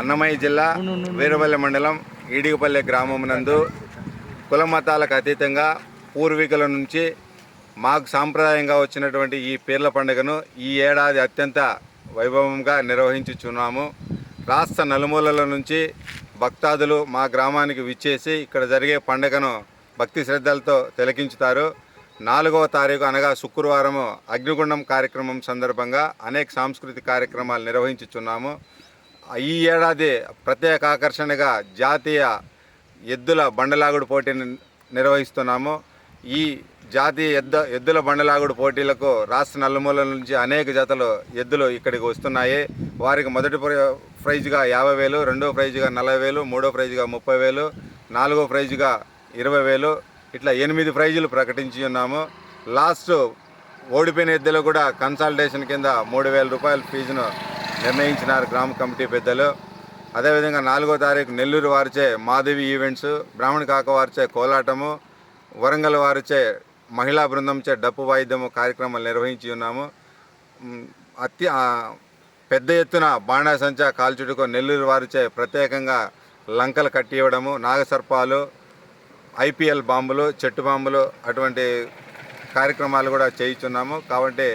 అన్నమయ్య జిల్లా వీరపల్లి మండలం ఈడిగపల్లె గ్రామం నందు కుల మతాలకు అతీతంగా పూర్వీకుల నుంచి మాకు సాంప్రదాయంగా వచ్చినటువంటి ఈ పీర్ల పండుగను ఈ ఏడాది అత్యంత వైభవంగా నిర్వహించుచున్నాము. రాష్ట్ర నలుమూలల నుంచి భక్తాదులు మా గ్రామానికి విచ్చేసి ఇక్కడ జరిగే పండుగను భక్తి శ్రద్ధలతో తిలకించుతారు. నాలుగవ తారీఖు అనగా శుక్రవారము అగ్నిగుండం కార్యక్రమం సందర్భంగా అనేక సాంస్కృతిక కార్యక్రమాలు నిర్వహించుచున్నాము. ఈ ఏడాది ప్రత్యేక ఆకర్షణగా జాతీయ ఎద్దుల బండలాగుడు పోటీని నిర్వహిస్తున్నాము. ఈ జాతీయ ఎద్ద ఎద్దుల బండలాగుడు పోటీలకు రాష్ట్ర నలుమూలల నుంచి అనేక జతలు ఎద్దులు ఇక్కడికి వస్తున్నాయి. వారికి మొదటి ప్ర- ప్రైజ్గా యాభై వేలు రెండో ప్రైజ్గా నలభై వేలు మూడో ప్రైజ్గా ముప్పై వేలు నాలుగో ప్రైజ్గా ఇరవై వేలు ఇట్లా ఎనిమిది ప్రైజులు ప్రకటించి ఉన్నాము. లాస్ట్ ఓడిపోయిన ఎద్దులు కూడా కన్సల్టేషన్ కింద మూడు వేల రూపాయల ఫీజును నిర్ణయించినారు గ్రామ కమిటీ పెద్దలు. అదేవిధంగా నాలుగో తారీఖు నెల్లూరు వారిచే మాధవి ఈవెంట్స్ బ్రాహ్మణ కాక వారిచే కోలాటము వరంగల్ వారిచే మహిళా బృందంచే డప్పు వాయిద్యము కార్యక్రమాలు నిర్వహించి ఉన్నాము. అత్య పెద్ద ఎత్తున బాణాసంచా కాల్చుడుకు నెల్లూరు వారిచే ప్రత్యేకంగా లంకలు కట్టి ఇవ్వడము నాగసర్పాలు ఐపీఎల్ బాంబులు చెట్టు బాంబులు అటువంటి కార్యక్రమాలు కూడా చేయించున్నాము. కాబట్టి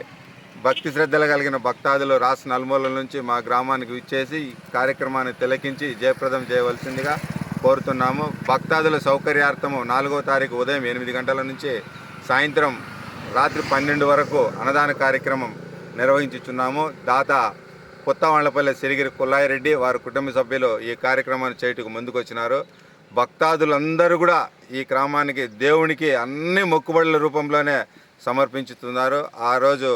భక్తి శ్రద్ధలు కలిగిన భక్తాదులు రాష్ట్ర నలుమూలల నుంచి మా గ్రామానికి విచ్చేసి కార్యక్రమాన్ని తిలకించి జయప్రదం చేయవలసిందిగా కోరుతున్నాము. భక్తాదుల సౌకర్యార్థము నాలుగో తారీఖు ఉదయం ఎనిమిది గంటల నుంచి సాయంత్రం రాత్రి పన్నెండు వరకు అన్నదాన కార్యక్రమం నిర్వహించుచున్నాము. దాత కొత్త వాళ్ళపల్లి సిరిగిరి కుల్లాయిరెడ్డి వారి కుటుంబ సభ్యులు ఈ కార్యక్రమాన్ని చేయటకు ముందుకొచ్చినారు. భక్తాదులందరూ కూడా ఈ గ్రామానికి దేవునికి అన్ని మొక్కుబడుల రూపంలోనే సమర్పించుతున్నారు. ఆ రోజు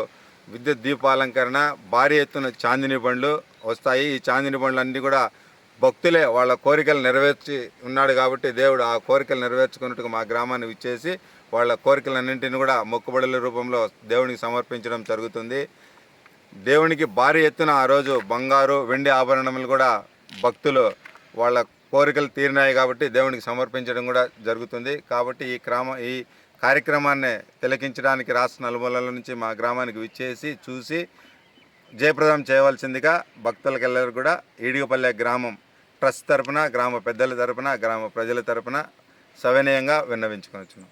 విద్యుత్ దీపాలంకరణ భారీ ఎత్తున చాందిని బండ్లు వస్తాయి. ఈ చాందిని బండ్లు అన్నీ కూడా భక్తులే వాళ్ళ కోరికలు నెరవేర్చి ఉన్నాడు కాబట్టి దేవుడు ఆ కోరికలు నెరవేర్చుకున్నట్టుగా మా గ్రామాన్ని విచ్చేసి వాళ్ళ కోరికలన్నింటిని కూడా మొక్కుబడుల రూపంలో దేవునికి సమర్పించడం జరుగుతుంది. దేవునికి భారీ ఎత్తున ఆ రోజు బంగారు వెండి ఆభరణములు కూడా భక్తులు వాళ్ళ కోరికలు తీరినాయి కాబట్టి దేవునికి సమర్పించడం కూడా జరుగుతుంది. కాబట్టి ఈ గ్రామ ఈ కార్యక్రమాన్ని తిలకించడానికి రాష్ట్ర నలుమూలల నుంచి మా గ్రామానికి విచ్చేసి చూసి జయప్రదం చేయవలసిందిగా భక్తులకెల్లరు కూడా ఈడిగపల్లె గ్రామం ట్రస్ట్ తరపున గ్రామ పెద్దల తరపున గ్రామ ప్రజల తరపున సవినయంగా విన్నవించుకొనొచ్చున్నాం